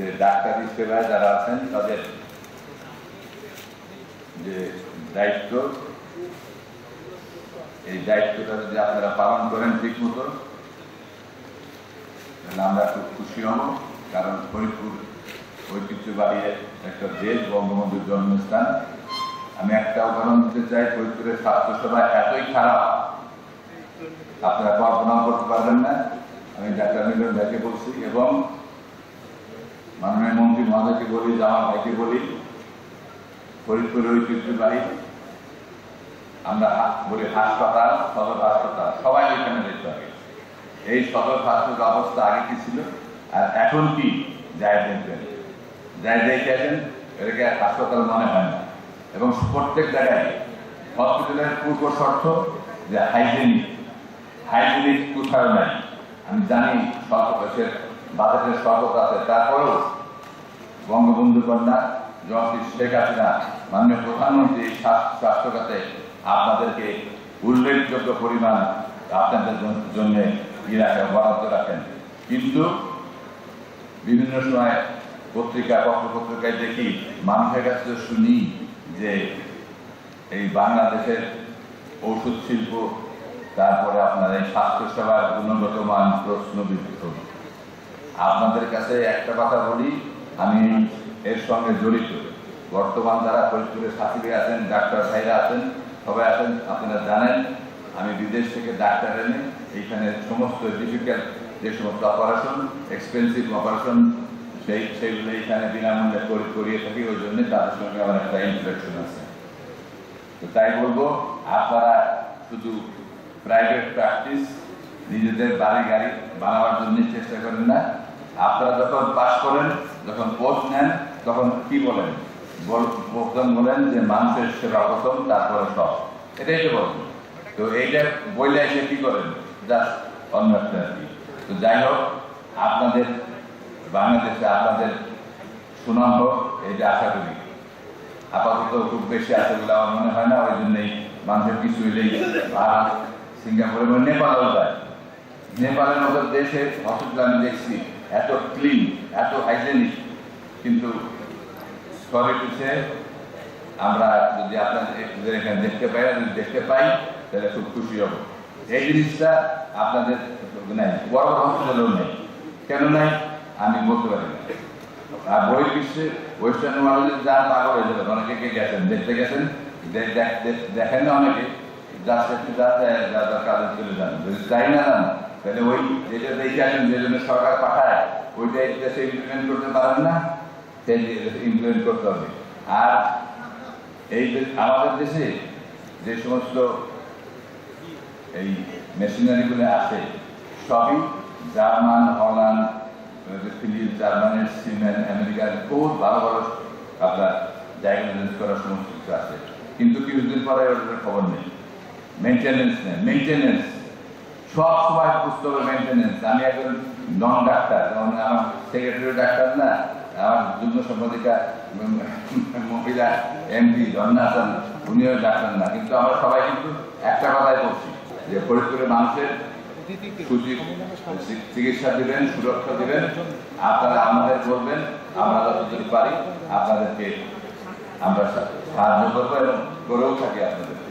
যে ডাক্তারি সেবায় যারা আছেন, তাদের যে দায়িত্ব, এই দায়িত্বটা যদি আপনারা পালন করেন ঠিক মতো তাহলে আমরা খুব খুশি হব। কারণ ফরিদপুর ঐতিহ্যবাহী একটা দেশ, বঙ্গবন্ধুর জন্মস্থান। আমি একটা উদাহরণ দিতে চাই, ফরিদপুরের স্বাস্থ্যসেবা এতই খারাপ, আপনারা কল্পনা করতে পারবেন না। আমি ডাক্তার মিলন ভাইকে বলছি, এবং মাননীয় মন্ত্রী মহোদয়কে বলি জামাল ভাইকে বলি, ফরিদপুরের ঐতিহ্যবাহী আমরা বলি হাসপাতাল, সদর হাসপাতাল, সবাই এখানে যেতে হবে। এই সদর হাসপাতাল অবস্থা আগে কি ছিল? আর এখন কি? যাই দেখবেন যাই দেখেছেন এটাকে আর হাসপাতাল মনে হয় না। এবং প্রত্যেক জায়গায় হসপিটালের পূর্ব শর্ত যে হাইজেনিক। হাইজেনিক কোথাও নাই। আমি জানি সরকারের বাজেটের শপথ আছে। তারপরেও বঙ্গবন্ধু কন্যা জগদীশ শেখ হাসিনা, মাননীয় প্রধানমন্ত্রী স্বাস্থ্য খাতে আপনাদেরকে উল্লেখযোগ্য পরিমাণ আপনাদের জন্য বরাদ্দ রাখেন। কিন্তু বিভিন্ন সময় পত্রিকা পত্র পত্রিকায় দেখি মানুষের কাছে তো শুনি যে এই বাংলাদেশের ঔষধ শিল্প, তারপরে আপনার এই স্বাস্থ্যসেবার গুণগত মান প্রশ্নবিদ্ধ। আপনাদের কাছে একটা কথা বলি, আমি এর সঙ্গে জড়িত। বর্তমান যারা ফরিদপুরের সাথী আছেন, ডাক্তার ভাইরা আছেন, সবাই আছেন, আপনারা জানেন, আমি বিদেশ থেকে ডাক্তার এনে এইখানে সমস্ত ডিফিকাল্ট যে সমস্ত অপারেশন এক্সপেন্সিভ অপারেশন সেই সেইগুলো এখানে বিনামূল্যে করি- করিয়ে থাকি, ওই জন্য তাদের সঙ্গে আমার একটা ইন্টারাকশন আছে। তো তাই বলব, আপনারা শুধু প্রাইভেট প্র্যাকটিস নিজেদের বাড়ি গাড়ি বানাবার জন্য চেষ্টা করেন না। আপনারা যখন পাশ করেন, যখন পোস্ট নেন, তখন কি বলেন? বল- প্রথম বলেন যে, মানুষের সেবা প্রথম, তারপরে সব। এটাই তো বলবেন তো এইটা বইলে এসে কি করেন? জাস্ট অন্য একটা আর কি। তো যাই হোক, আপনাদের বাংলাদেশে আপনাদের সুনাম হোক, এইটা আশা করি। আপাতত খুব বেশি আছে বলে আমার মনে হয় না, ওই জন্যই মানুষের কিছু হইলেই আর সিঙ্গাপুরে নেপালেও যায়। নেপালের মতো দেশে হসপিটাল আমি দেখছি, এত ক্লিন এত হাইজেনিক কিন্তু আমরা যদি আপনাদের এখানে দেখতে পাই, যদি দেখতে পাই, তাহলে খুব খুশি হব। এই জিনিসটা আপনাদের নাই বড় বড় হসপিটালেও নেই। কেন নাই? আমি বলতে পারি না। আর বই বিশ্বে ওয়েস্টার্ন ওয়ার্ল্ডে যান পাগল হয়ে যাবেন অনেকে কে গেছেন, দেখতে গেছেন? দেখেন না অনেকে। যাচ্ছে যা যা কাজে চলে যান। যদি চাই না যান তাহলে ওই যেটা দেখে আসেন যে জন্য সরকার পাঠায়, ওইটাই দেশে ইমপ্লিমেন্ট করতে পারেন না, সেই ইমপ্লিমেন্ট করতে হবে। আর এই আমাদের দেশে যে সমস্ত এই মেশিনারিগুলো আছে, সবই জার্মান, হল্যান্ড ফিলিপ জার্মানের সিমেন্ট আমেরিকার বহুত ভালো ভালো আপনার ডায়াগনোসিস করার সমস্ত কিছু আছে। কিন্তু কিছুদিন পরে ওটার খবর নেই। মেনটেনেন্স নেই মেনটেনেন্স সব সময় বুঝতে হবে আমি একজন নন ডাক্তার যেমন আমার সেক্রেটারি ডাক্তার না, আমার যুগ্ম সম্পাদিকা মহিলা এমপি আছেন উনিও ডাক্তার না। কিন্তু আমরা সবাই কিন্তু একটা কথাই বলছি, যে ফরিদপুরের মানুষের চিকিৎসা দিবেন, সুরক্ষা দিবেন। আপনারা আমাদের বলবেন, আমরা যতদূর পারি আপনাদেরকে আমরা সাহায্য করব এবং করেও থাকি আপনাদের।